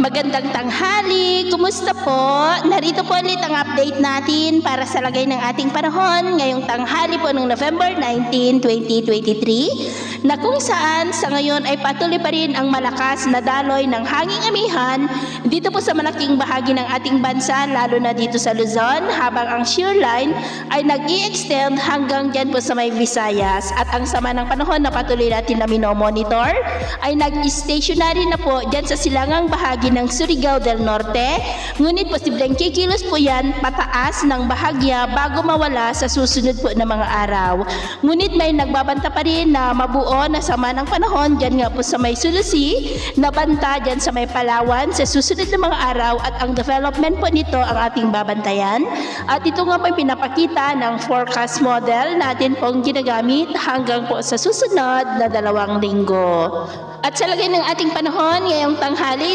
Magandang tanghali! Kumusta po? Narito po ulit ang update natin para sa lagay ng ating panahon ngayong tanghali po ng November 19, 2023 na kung saan sa ngayon ay patuloy pa rin ang malakas na daloy ng hanging amihan dito po sa malaking bahagi ng ating bansa lalo na dito sa Luzon habang ang shear line ay nag extend hanggang dyan po sa may Visayas. At ang sama ng panahon na patuloy natin na minomonitor ay nag-stationary na po dyan sa silangang bahagi ng Surigao del Norte. Ngunit posibleng kikilos po yan pataas ng bahagya bago mawala sa susunod po na mga araw. Ngunit may nagbabanta pa rin na mabuo na sama ng panahon dyan nga po sa may Sulusi na banta dyan sa may Palawan sa susunod na mga araw at ang development po nito ang ating babantayan at ito nga po yung pinapakita ng forecast model natin pong ginagamit hanggang po sa susunod na dalawang linggo. At sa lagay ng ating panahon ngayong tanghali,